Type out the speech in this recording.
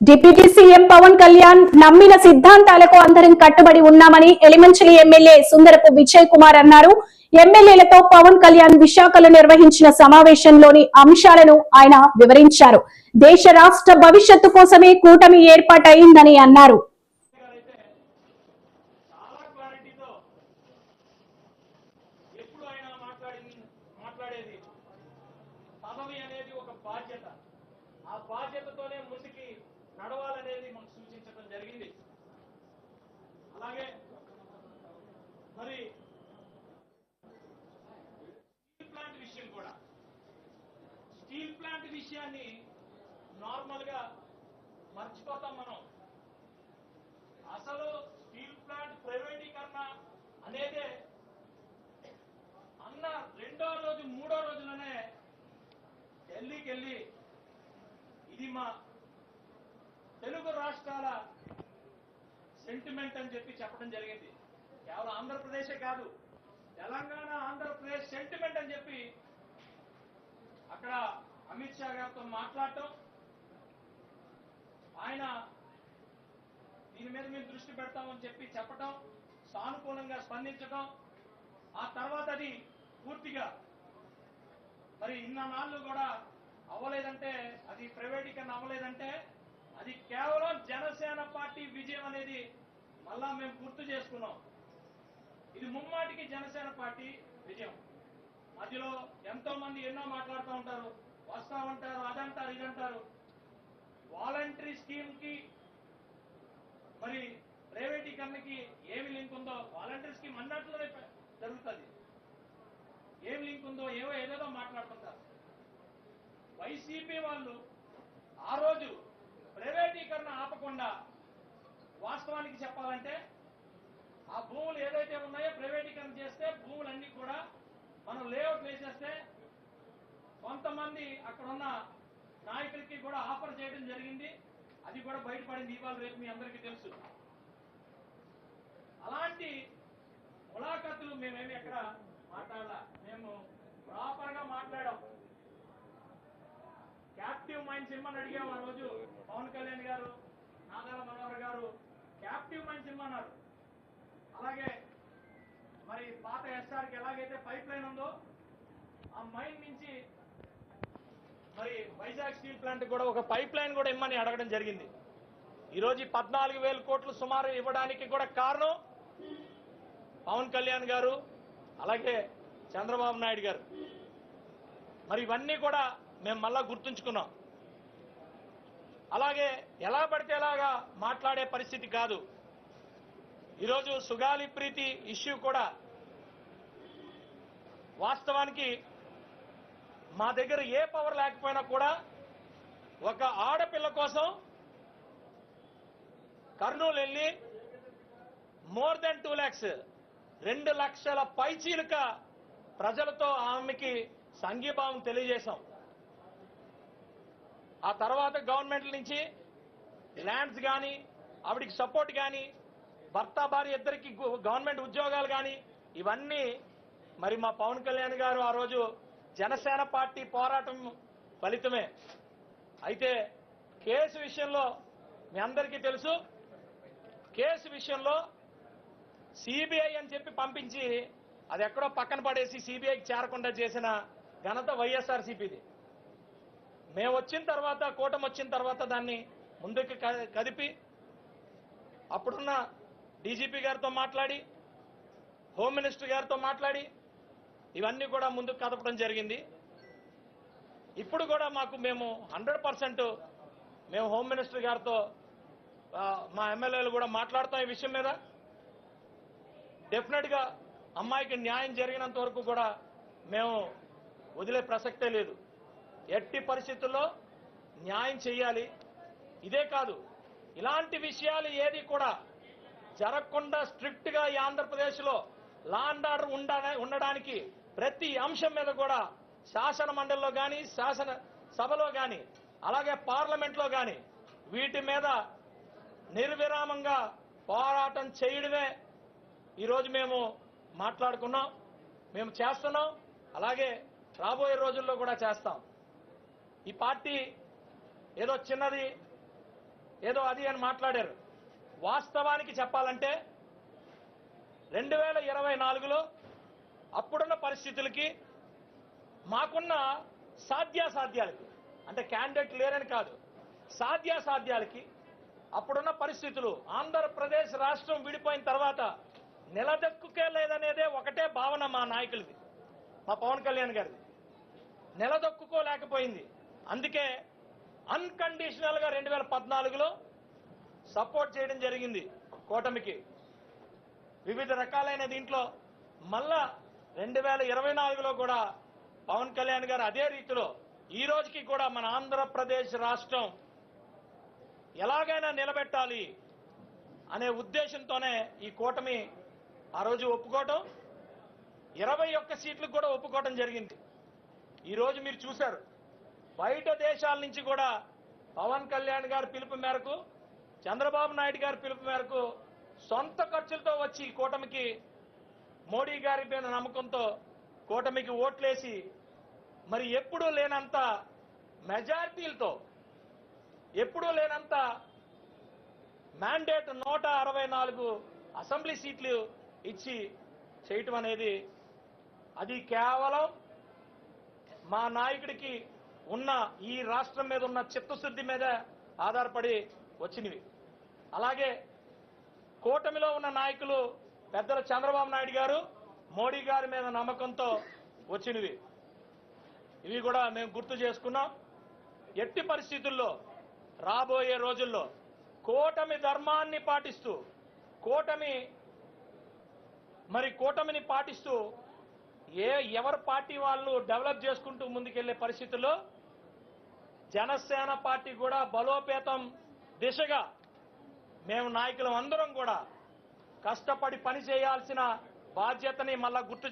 Deputy CM Pawan Kalyan నమ్మిన సిద్ధాంతాలకు అందరం కట్టుబడి ఉన్నామని ఎలిమంచిలి ఎమ్మెల్యే సుందరపు విజయ్ కుమార్ అన్నారు. ఎమ్మెల్యేలతో పవన్ కళ్యాణ్ విశాఖలో నిర్వహించిన సమావేశంలోని అంశాలను ఆయన వివరించారు. దేశ రాష్ట్ర భవిష్యత్తు కోసమే కూటమి ఏర్పాటైందని అన్నారు. అనేది ఒక బాధ్యత. ఆ బాధ్యతతోనే ముందుకి నడవాలనేది మనకు సూచించడం జరిగింది. అలాగే మరి స్టీల్ ప్లాంట్ విషయం కూడా. స్టీల్ ప్లాంట్ విషయాన్ని నార్మల్గా మర్చిపోతాం మనం. అసలు స్టీల్ ప్లాంట్ ప్రైవేటీకరణ అనేదే అన్న రెండో రోజు మూడో రోజులోనే ఢిల్లీకి వెళ్ళి ఇది మా తెలుగు రాష్ట్రాల సెంటిమెంట్ అని చెప్పి చెప్పడం జరిగింది. కేవలం ఆంధ్రప్రదేశే కాదు తెలంగాణ ఆంధ్రప్రదేశ్ సెంటిమెంట్ అని చెప్పి అక్కడ అమిత్ షా గారితో మాట్లాడటం. ఆయన దీని మీద మేము దృష్టి పెడతామని చెప్పి చెప్పటం సానుకూలంగా స్పందించడం ఆ తర్వాత అది పూర్తిగా మరి ఇన్న నాళ్ళు కూడా అవ్వలేదంటే అది ప్రైవేటీకరణ అవ్వలేదంటే అది కేవలం జనసేన పార్టీ విజయం అనేది మళ్ళా మేము గుర్తు చేసుకున్నాం. ఇది ముమ్మాటికి జనసేన పార్టీ విజయం. మధ్యలో ఎంతో మంది ఎన్నో మాట్లాడుతూ ఉంటారు వస్తా ఉంటారు అదంటారు ఇదంటారు. వాలంటరీ స్కీమ్కి మరి ప్రైవేటీకరణకి ఏమి లింక్ ఉందో వాలంటరీ స్కీమ్ అన్నట్లునే జరుగుతుంది. ఏం లింక్ ఉందో ఏవో ఏదేదో మాట్లాడుతుంటారు. వైసీపీ వాళ్ళు ఆ రోజు ప్రైవేటీకరణ ఆపకుండా వాస్తవానికి చెప్పాలంటే ఆ భూములు ఏదైతే ఉన్నాయో ప్రైవేటీకరణ చేస్తే భూములన్నీ కూడా మనం లేఅవుట్ వేసేస్తే కొంతమంది అక్కడ ఉన్న నాయకులకి కూడా ఆఫర్ చేయడం జరిగింది. అది కూడా బయటపడింది ఇవాళ రేపు మీ అందరికీ తెలుసు. అలాంటి ములాఖతులు మేమేమి ఎక్కడ మాట్లాడాల. మేము ప్రాపర్గా మాట్లాడాం. క్యాప్టివ్ మైండ్ ఇమ్మని అడిగాం ఆ రోజు పవన్ కళ్యాణ్ గారు నాగాల మనోహర్ గారు క్యాప్టివ్ మైండ్ సినిమా అన్నారు. అలాగే మరి పాత ఎస్ఆర్కి ఎలాగైతే పైప్ లైన్ ఉందో ఆ మైన్ నుంచి మరి వైజాగ్ స్టీల్ ప్లాంట్ కూడా ఒక పైప్ లైన్ కూడా ఇమ్మని అడగడం జరిగింది. ఈరోజు పద్నాలుగు వేల కోట్లు సుమారు ఇవ్వడానికి కూడా కారణం పవన్ కళ్యాణ్ గారు అలాగే చంద్రబాబు నాయుడు గారు. మరి ఇవన్నీ కూడా మేము మళ్ళా గుర్తుంచుకున్నాం. అలాగే ఎలా పడితే ఎలాగా మాట్లాడే పరిస్థితి కాదు. ఈరోజు సుగాలి ప్రీతి ఇష్యూ కూడా వాస్తవానికి మా దగ్గర ఏ పవర్ లేకపోయినా కూడా ఒక ఆడపిల్ల కోసం కర్నూలు వెళ్ళి మోర్ దెన్ టూ ల్యాక్స్ రెండు లక్షల పైచీలక ప్రజలతో ఆమెకి సంఘీభావం తెలియజేశాం. ఆ తర్వాత గవర్నమెంట్ నుంచి ల్యాండ్స్ కానీ ఆవిడికి సపోర్ట్ కానీ భర్త భార్య ఇద్దరికి గవర్నమెంట్ ఉద్యోగాలు కానీ ఇవన్నీ మరి మా పవన్ కళ్యాణ్ గారు ఆ రోజు జనసేన పార్టీ పోరాటం ఫలితమే. అయితే కేసు విషయంలో మీ అందరికీ తెలుసు కేసు విషయంలో సిబిఐ అని చెప్పి పంపించి అది ఎక్కడో పక్కన పడేసి సిబిఐకి చేరకుండా చేసిన ఘనత వైఎస్ఆర్సీపీది. మేము వచ్చిన తర్వాత కూటమి వచ్చిన తర్వాత దాన్ని ముందుకు క- కదిపి అప్పుడున్న డీజీపీ గారితో మాట్లాడి హోమ్ మినిస్టర్ గారితో మాట్లాడి ఇవన్నీ కూడా ముందుకు కదపడం జరిగింది. ఇప్పుడు కూడా మాకు మేము హండ్రెడ్ పర్సెంట్ మేము హోమ్ మినిస్టర్ గారితో మా ఎమ్మెల్యేలు కూడా మాట్లాడతాం ఈ విషయం మీద. డెఫినెట్గా అమ్మాయికి న్యాయం జరిగినంత వరకు కూడా మేము వదిలే ప్రసక్తే లేదు. ఎట్టి పరిస్థితుల్లో న్యాయం చేయాలి. ఇదే కాదు ఇలాంటి విషయాలు ఏది కూడా జరగకుండా స్ట్రిక్ట్గా ఈ ఆంధ్రప్రదేశ్లో లా అండ్ ఆర్డర్ ఉండడానికి ప్రతి అంశం మీద కూడా శాసన మండలిలో కానీ శాసన సభలో కానీ అలాగే పార్లమెంట్లో కానీ వీటి మీద నిర్విరామంగా పోరాటం చేయడమే ఈరోజు మేము మాట్లాడుకున్నాం మేము చేస్తున్నాం అలాగే రాబోయే రోజుల్లో కూడా చేస్తాం. ఈ పార్టీ ఏదో చిన్నది ఏదో అది అని మాట్లాడారు. వాస్తవానికి చెప్పాలంటే రెండు వేల ఇరవై నాలుగులో అప్పుడున్న పరిస్థితులకి మాకున్న సాధ్యాసాధ్యాలకి అంటే క్యాండిడేట్ లేరని కాదు సాధ్యాసాధ్యాలకి అప్పుడున్న పరిస్థితులు ఆంధ్రప్రదేశ్ రాష్ట్రం విడిపోయిన తర్వాత నిలదొక్కుకే లేదనేదే ఒకటే భావన మా నాయకులది మా పవన్ కళ్యాణ్ గారిది. నిలదొక్కుకోలేకపోయింది. అందుకే అన్కండిషనల్గా రెండు వేల పద్నాలుగులో సపోర్ట్ చేయడం జరిగింది కూటమికి. వివిధ రకాలైన దీంట్లో మళ్ళా రెండు వేల ఇరవై నాలుగులో కూడా పవన్ కళ్యాణ్ గారు అదే రీతిలో ఈ రోజుకి కూడా మన ఆంధ్రప్రదేశ్ రాష్ట్రం ఎలాగైనా నిలబెట్టాలి అనే ఉద్దేశంతోనే ఈ కూటమి ఆ రోజు ఒప్పుకోవటం ఇరవై ఒక్క సీట్లకు కూడా ఒప్పుకోవటం జరిగింది. ఈ రోజు మీరు చూశారు. బయట దేశాల నుంచి కూడా పవన్ కళ్యాణ్ గారి పిలుపు మేరకు చంద్రబాబు నాయుడు గారి పిలుపు మేరకు సొంత ఖర్చులతో వచ్చి కూటమికి మోడీ గారి మీద నమ్మకంతో కూటమికి ఓట్లేసి మరి ఎప్పుడూ లేనంత మెజారిటీలతో ఎప్పుడూ లేనంత మ్యాండేట్ నూట అరవై నాలుగు అసెంబ్లీ సీట్లు ఇచ్చి చేయటం అనేది అది కేవలం మా నాయకుడికి ఉన్న ఈ రాష్ట్రం మీద ఉన్న చిత్తశుద్ధి మీద ఆధారపడి వచ్చినవి. అలాగే కూటమిలో ఉన్న నాయకులు పెద్దల చంద్రబాబు నాయుడు గారు మోడీ గారి మీద నమ్మకంతో వచ్చినవి. ఇవి కూడా మేము గుర్తు చేసుకున్నాం. ఎట్టి పరిస్థితుల్లో రాబోయే రోజుల్లో కూటమి ధర్మాన్ని పాటిస్తూ కూటమి మరి కూటమిని పాటిస్తూ ఏ ఎవరి పార్టీ వాళ్ళు డెవలప్ చేసుకుంటూ ముందుకెళ్ళే పరిస్థితుల్లో జనసేన పార్టీ కూడా బలోపేతం దిశగా మేము నాయకులం అందరం కూడా కష్టపడి పని చేయాల్సిన బాధ్యతని మళ్ళా గుర్తు